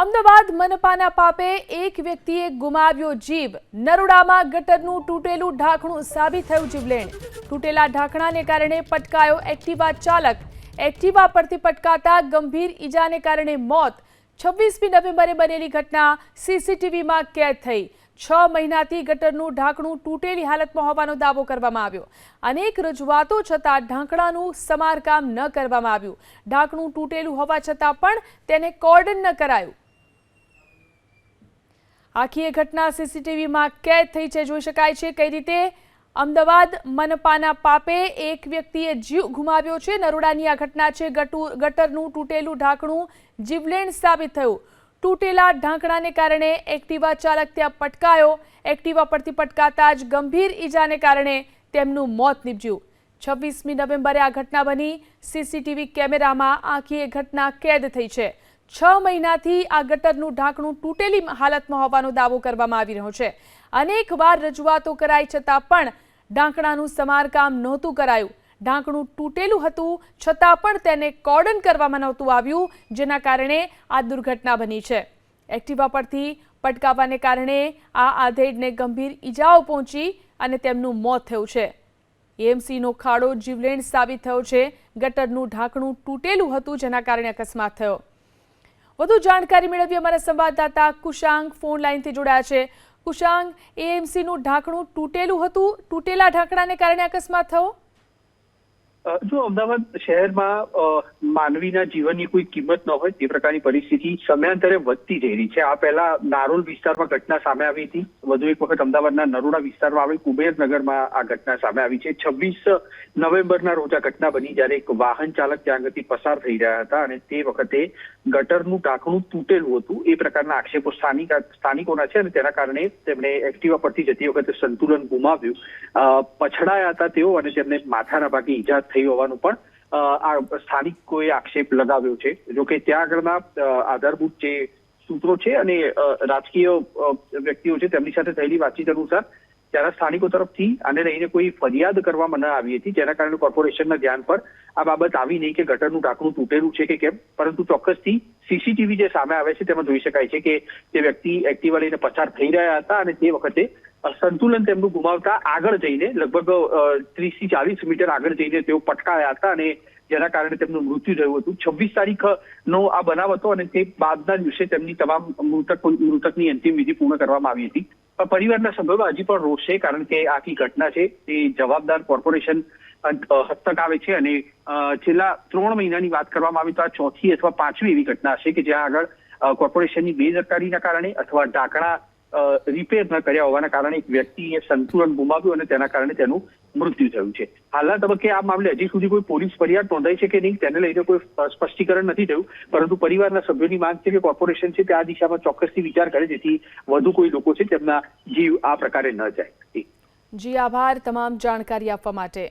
અમદાવાદ મનપાના પાપે એક વ્યક્તિએ ગુમાવ્યો જીવ. નરોડામાં ગટરનું તૂટેલું ઢાંકણું સાબિત થયું જીવલેણ. તૂટેલા ઢાંકણાને કારણે પટકાયો એક્ટિવા ચાલક. એક્ટિવા પરથી પટકાતા ગંભીર ઈજાને કારણે મોત. છવ્વીસમી નવેમ્બરે બનેલી ઘટના સીસીટીવીમાં કેદ થઈ. છ મહિનાથી ગટરનું ઢાંકણું તૂટેલી હાલતમાં હોવાનો દાવો કરવામાં આવ્યો. અનેક રજૂઆતો છતાં ઢાંકણાનું સમારકામ ન કરવામાં આવ્યું. ઢાંકણું તૂટેલું હોવા છતાં પણ તેને કોર્ડન ન કરાયું. આખી એ ઘટના સીસીટીવીમાં કેદ થઈ છે, જોઈ શકાય છે. કઈ રીતે? અમદાવાદ મનપાના પાપે એક વ્યક્તિએ જીવ ગુમાવ્યો છે. નરોડાની આ ઘટના છે. ગટુ, ગટરનું તૂટેલું ઢાંકણું જીવલેણ સાબિત થયું. તૂટેલા ઢાંકણાને કારણે એક્ટિવા ચાલક ત્યાં પટકાયો. એક્ટિવા પરથી પટકાતા જ ગંભીર ઈજાને કારણે તેમનું મોત નીપજ્યું. છવ્વીસમી નવેમ્બરે આ ઘટના બની. સીસીટીવી કેમેરામાં આખી એ ઘટના કેદ થઈ છે. છ મહિનાથી આ ગટરનું ઢાંકણું તૂટેલી હાલતમાં હોવાનો દાવો કરવામાં આવી રહ્યો છે. અનેક વાર રજૂઆતો કરાઈ છતાં પણ ઢાંકણાનું સમારકામ નહોતું કરાયું. ઢાંકણું તૂટેલું હતું, છતાં પણ તેને કોર્ડન કરવામાં નહોતું આવ્યું, જેના કારણે આ દુર્ઘટના બની છે. એક્ટિવા પરથી પટકાવવાને કારણે આ આધેડને ગંભીર ઈજાઓ પહોંચી અને તેમનું મોત થયું છે. એએમસીનો ખાડો જીવલેણ સાબિત થયો છે. ગટરનું ઢાંકણું તૂટેલું હતું, જેના કારણે અકસ્માત થયો. વધુ જાણકારી મેળવી અમારા સંવાદદાતા કુશાંગ ફોન લાઈનથી જોડાયા છે. કુશાંગ એએમસીનું ઢાંકણું તૂટેલું હતું. તૂટેલા ઢાંકણાને કારણે અકસ્માત થયો? જો અમદાવાદ શહેરમાં માનવીના જીવનની કોઈ કિંમત ન હોય તે પ્રકારની પરિસ્થિતિ સમયાંતરે વધતી જઈ રહી છે. આ પહેલા નારોલ વિસ્તારમાં ઘટના સામે આવી હતી. વધુ એક વખત અમદાવાદના નરોડા વિસ્તારમાં આવેલ કુબેરનગરમાં આ ઘટના સામે આવી છે. છવ્વીસ નવેમ્બરના રોજ આ ઘટના બની જ્યારે એક વાહન ચાલક ત્યાં આગળથી પસાર થઈ રહ્યા હતા અને તે વખતે ગટરનું ઢાંકણું તૂટેલું હતું. એ પ્રકારના આક્ષેપો સ્થાનિક, સ્થાનિકોના છે અને તેના કારણે તેમણે એક્ટિવા પરથી જતી વખતે સંતુલન ગુમાવ્યું. પછડાયા હતા તેઓ અને તેમને માથાના ભાગે ઈજા થઈ હોવાનું પણ આ સ્થાનિકોએ આક્ષેપ લગાવ્યો છે. જોકે ત્યાં આગળના આધારભૂત જે સૂત્રો છે અને રાજકીય વ્યક્તિઓ છે તેમની સાથે થયેલી વાતચીત અનુસાર ત્યારે સ્થાનિકો તરફથી આને લઈને કોઈ ફરિયાદ કરવામાં ન આવી હતી, જેના કારણે કોર્પોરેશનના ધ્યાન પર આ બાબત આવી નહીં કે ગટરનું ઢાંકણું તૂટેલું છે કે કેમ. પરંતુ ચોક્કસથી સીસીટીવી જે સામે આવે છે તેમાં જોઈ શકાય છે કે તે વ્યક્તિ એક્ટિવા લઈને પસાર થઈ રહ્યા હતા અને તે વખતે સંતુલન તેમનું ગુમાવતા આગળ જઈને, લગભગ ત્રીસથી ચાલીસ મીટર આગળ જઈને તેઓ પટકાયા હતા અને જેના કારણે તેમનું મૃત્યુ થયું હતું. છવ્વીસ તારીખ નો આ બનાવ હતો અને તે બાદના દિવસે તેમની તમામ મૃતક, મૃતકની અંતિમ વિધિ પૂર્ણ કરવામાં આવી હતી. પણ પરિવારના સભ્યોમાં હજી પણ રોષ છે, કારણ કે આખી ઘટના છે, તે જવાબદાર કોર્પોરેશન હસ્તક આવે છે અને છેલ્લા ત્રણ મહિનાની વાત કરવામાં આવે તો આ ચોથી અથવા પાંચમી એવી ઘટના છે કે જ્યાં આગળ કોર્પોરેશનની બેદરકારીના કારણે અથવા ઢાંકણા રિપેર ન કર્યા હોવાના કારણે એક વ્યક્તિએ સંતુલન ગુમાવ્યું અને તેના કારણે તેનું મૃત્યુ થયું છે. હાલના તબક્કે આ મામલે હજી સુધી કોઈ પોલીસ ફરિયાદ નોંધાઈ છે કે નહીં, તેને લઈને કોઈ સ્પષ્ટીકરણ નથી થયું, પરંતુ પરિવારના સભ્યોની માંગ છે કે કોર્પોરેશન છે તે આ દિશામાં ચોક્કસથી વિચાર કરે, જેથી વધુ કોઈ લોકો છે તેમના જીવ આ પ્રકારે ન જાય. જી, આભાર. તમામ જાણકારી આપવા માટે.